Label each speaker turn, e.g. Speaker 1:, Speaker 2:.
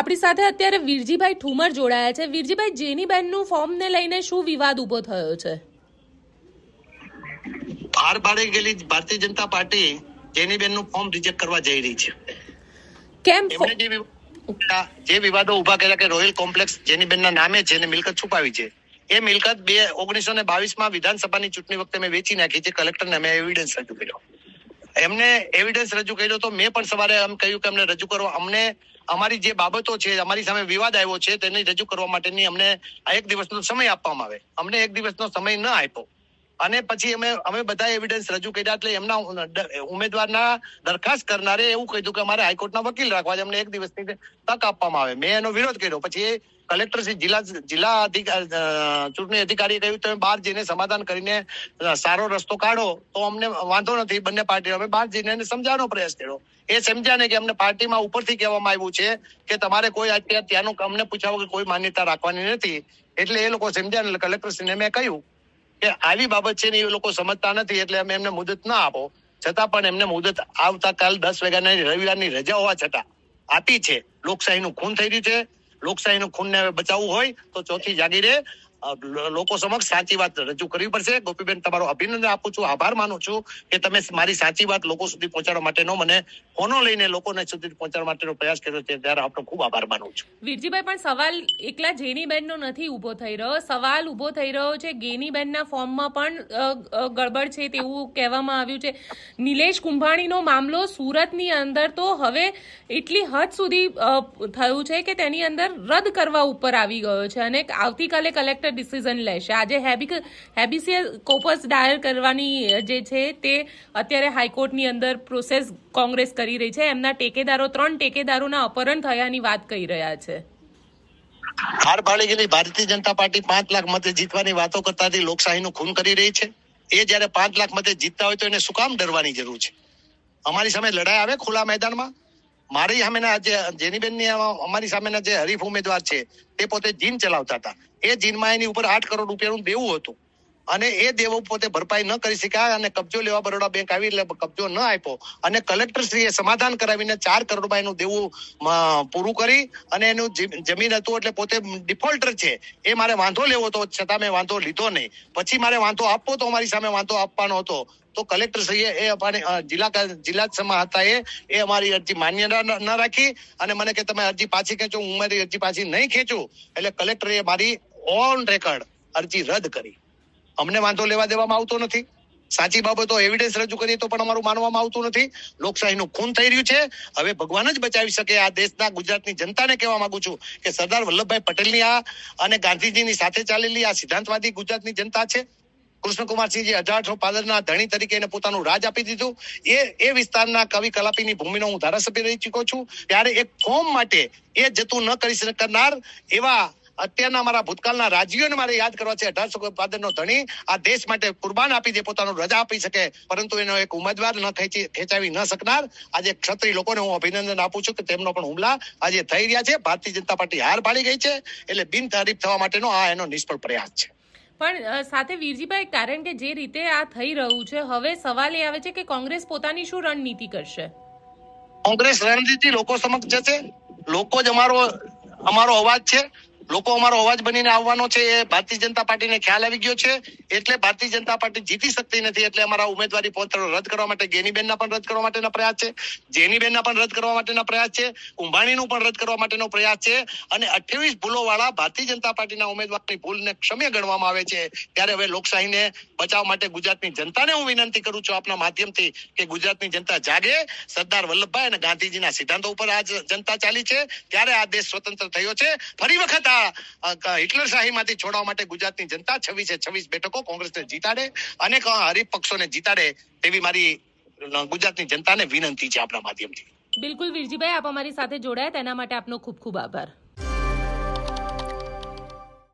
Speaker 1: આપણી સાથે અત્યારે વીરજીભાઈ ઠુમર જોડાયા છે. વીરજીભાઈ જેનીબેનનું ફોર્મને લઈને શું વિવાદ ઊભો થયો છે?
Speaker 2: બહાર પાડી ગયેલી ભારતીય જનતા પાર્ટી જેનીબેનનું ફોર્મ રિજેક્ટ કરવા જઈ રહી છે.
Speaker 1: કેમ
Speaker 2: એમણે જે વિવાદો ઊભા કર્યા કે રોયલ કોમ્પ્લેક્સ ના નામે છે અને મિલકત છુપાવી છે એ મિલકત બે ઓગણીસો ને બાવીસમાં વિધાનસભાની ચૂંટણી વખતે મેં વેચી નાખી છે. કલેક્ટરને મેં એવિડન્સ રજૂ કર્યો. એમને એવિડન્સ રજૂ કર્યો તો મેં પણ સવારે એમ કહ્યું કે અમને રજૂ કરવા અમને અમારી જે બાબતો છે, અમારી સામે વિવાદ આવ્યો છે, તેને રજૂ કરવા માટેની અમને આ એક દિવસનો સમય આપવામાં આવે. અમને એક દિવસનો સમય ન આપ્યો. અને પછી અમે અમે બધા એવિડન્સ રજૂ કર્યા એટલે એમના ઉમેદવારના દરખાસ્ત કરનારે એવું કહ્યું કે અમારે હાઈકોર્ટના વકીલ રાખવા છે. અમને એક દિવસની તક આપવામાં આવે. મેં એનો વિરોધ કર્યો. પછી કલેક્ટર શ્રી જિલ્લા જિલ્લા ચૂંટણી અધિકારીએ કહ્યું, તમે બહાર જઈને સમાધાન કરીને સારો રસ્તો કાઢો. તો અમને વાંધો નથી. બંને પાર્ટી અમે બહાર જઈને એને સમજાવવાનો પ્રયાસ કર્યો. એ સમજ્યા ને કે અમને પાર્ટીમાં ઉપરથી કહેવામાં આવ્યું છે કે તમારે કોઈ અત્યારે ત્યાંનું અમને પૂછાવો કે કોઈ માન્યતા રાખવાની નથી. એટલે એ લોકો સમજ્યા ને કલેક્ટરશ્રીને મેં કહ્યું કે આવી બાબત છે ને એ લોકો સમજતા નથી એટલે અમે એમને મુદત ના આપો. છતાં પણ એમને મુદત આવતા કાલ દસ વાગ્યાની રવિવારની રજા હોવા છતાં આપી છે. લોકશાહીનું ખૂન થઈ રહ્યું છે. લોકશાહીનું ખૂનને બચાવવું હોય તો ચોથી જાગીરે લોકો સમક્ષ સાચી વાત રજૂ કરવી પડશે. ગોપીબેન, તમારો અભિનંદન આપું છું. આભાર માનું છું કે તમે મારી સાચી વાત લોકો સુધી પહોંચાડવા માટેનો મને ફોનો લઈને લોકોને સુધી પહોંચાડવા માટેનો પ્રયાસ કર્યો છે. ત્યારે આપનો ખૂબ આભાર માનું છું.
Speaker 1: વીરજીભાઈ, પણ સવાલ એકલા જેનીબેનનો નથી ઊભો થઈ રહ્યો. સવાલ ઊભો થઈ રહ્યો છે ગેનીબેનના ફોર્મમાં પણ ગડબડ છે તેવું કહેવામાં આવ્યું છે. નિલેશ કુંભાણીનો મામલો સુરતની અંદર તો હવે એટલી હદ સુધી થયું છે કે તેની અંદર રદ કરવા ઉપર આવી ગયો છે અને આવતીકાલે કલેક્ટર ડિસિઝન લેશે. આજે હેબિક હેબિસિયસ કોપસ દાયર કરવાની જે છે તે અત્યારે હાઈકોર્ટની અંદર પ્રોસેસ કોંગ્રેસ કરી રહી છે. એમના ટેકેદારો, ત્રણ ટેકેદારોના અપહરણ થયાની વાત કહી રહ્યા છે.
Speaker 2: હાર ભાળી ગયેલી ભારતીય જનતા પાર્ટી પાંચ લાખ મતે જીતવાની વાતો કરતા હતી લોકશાહીનું ખૂન કરી રહી છે. એ જયારે પાંચ લાખ મતે જીતતા હોય તો એને શું કામ ડરવાની જરૂર છે? અમારી સામે લડાઈ આવે ખુલ્લા મેદાનમાં? મારી સામેના જે જેનીબેનની અમારી સામેના જે હરીફ ઉમેદવાર છે, તે પોતે જીન ચલાવતા હતા. એ જીનમાં એની ઉપર આઠ કરોડ રૂપિયાનું દેવું હતું. અને એ દેવો પોતે ભરપાઈ ન કરી શક્યા અને કબજો લેવા બરોડા બેંક આવી એટલે કબજો ન આપ્યો. અને કલેક્ટર શ્રીએ સમાધાન કરાવીને ચાર કરોડ રૂપિયાનું દેવું પૂરું કરી અને એનું જમીન હતું એટલે પોતે ડિફોલ્ટર છે. એ મારે વાંધો લેવો હતો છતાં મેં વાંધો લીધો નહીં. પછી મારે વાંધો આપવો તો અમારી સામે વાંધો આપવાનો હતો. તો કલેક્ટર શ્રીએ એ અમારી જિલ્લા જિલ્લા સમા હતા એ એ અમારી અરજી માન્ય ન રાખી અને મને કે તમે અરજી પાછી ખેંચો, હું મારી અરજી પાછી નહીં ખેંચું. એટલે કલેક્ટરે મારી ઓન રેકોર્ડ અરજી રદ કરી. અમને વાંધો લેવા દેવામાં આવતો નથી. સાચી બાબતો એવિડન્સ રજૂ કરીએ તો પણ અમારું માનવામાં આવતું નથી. લોકશાહીનું ખૂન થઈ રહ્યું છે. હવે ભગવાન જ બચાવી શકે આ દેશના ગુજરાતની જનતાને કહેવા માંગુ છું કે સરદાર વલ્લભભાઈ પટેલની આ અને ગાંધીજીની સાથે ચાલેલી આ સિદ્ધાંતવાદી ગુજરાતની જનતા છે. કૃષ્ણકુમારસિંહજી અઢારસો પાદરના ધણી તરીકે એને પોતાનું રાજ આપી દીધું. એ એ વિસ્તારના કવિ કલાપીની ભૂમિનો હું ધારાસભ્ય રહી ચૂક્યો છું. ત્યારે એક ફોર્મ માટે એ જતું ન કરી શકનાર એવા અત્યારના મારા ભૂતકાળના રાજ્યોને મારે યાદ કરવા છે. અઢારસો પાદરનો ધણી આ દેશ માટે કુરબાન આપી દે પોતાનું રજા આપી શકે. પરંતુ એનો એક ઉમેદવાર ન ખેંચી ખેંચાવી ન શકનાર આજે ક્ષત્રિય લોકોને હું અભિનંદન આપું છું કે તેમનો પણ હુમલા આજે થઈ રહ્યા છે. ભારતીય જનતા પાર્ટી હાર પાડી ગઈ છે. એટલે બિનતારીફ થવા માટેનો આ એનો નિષ્ફળ પ્રયાસ છે.
Speaker 1: પણ સાથે વીરજીભાઈ કારણ કે જે રીતે આ થઈ રહ્યું છે હવે સવાલ એ આવે છે કે કોંગ્રેસ પોતાની શું રણનીતિ કરશે?
Speaker 2: કોંગ્રેસ રણનીતિ લોકો સમક્ષ જશે. લોકો જ અમારો અમારો અવાજ છે. લોકો અમારો અવાજ બનીને આવવાનો છે, એ ભારતીય જનતા પાર્ટીને ખ્યાલ આવી ગયો છે, એટલે ભારતીય જનતા પાર્ટી જીતી શકતી નથી, એટલે અમારા ઉમેદવારી પત્ર રદ કરવા માટે, ગેનીબેનના પણ રદ કરવા માટેના પ્રયાસ છે, જેનીબેનના પણ રદ કરવા માટેના પ્રયાસ છે, કુંભાણીનું પણ રદ કરવા માટેનો પ્રયાસ છે, અને અઠ્યાવીસ ભૂલો વાળા ભારતીય જનતા પાર્ટીના ઉમેદવારની ભૂલને ક્ષમ્ય ગણવામાં આવે છે, ત્યારે હવે લોકશાહીને બચાવવા માટે ગુજરાતની જનતાને હું વિનંતી કરું છું આપના માધ્યમથી કે ગુજરાતની જનતા જાગે, સરદાર વલ્લભભાઈ અને ગાંધીજીના સિદ્ધાંતો ઉપર આ જનતા ચાલી છે, ત્યારે આ દેશ સ્વતંત્ર થયો છે, ફરી વખત આ અ, શાહી માંથી છોડવા માટે ગુજરાતની જનતા છવ્વીસે છવ્વીસ બેઠકો કોંગ્રેસને જીતાડે અને ક- હરીફ પક્ષોને જીતાડે તેવી મારી ગુજરાતની જનતાને વિનંતી છે આપણા માધ્યમથી.
Speaker 1: બિલકુલ વીરજીભાઈ આપ અમારી સાથે જોડાયા તેના માટે આપનો ખૂબ ખૂબ આભાર.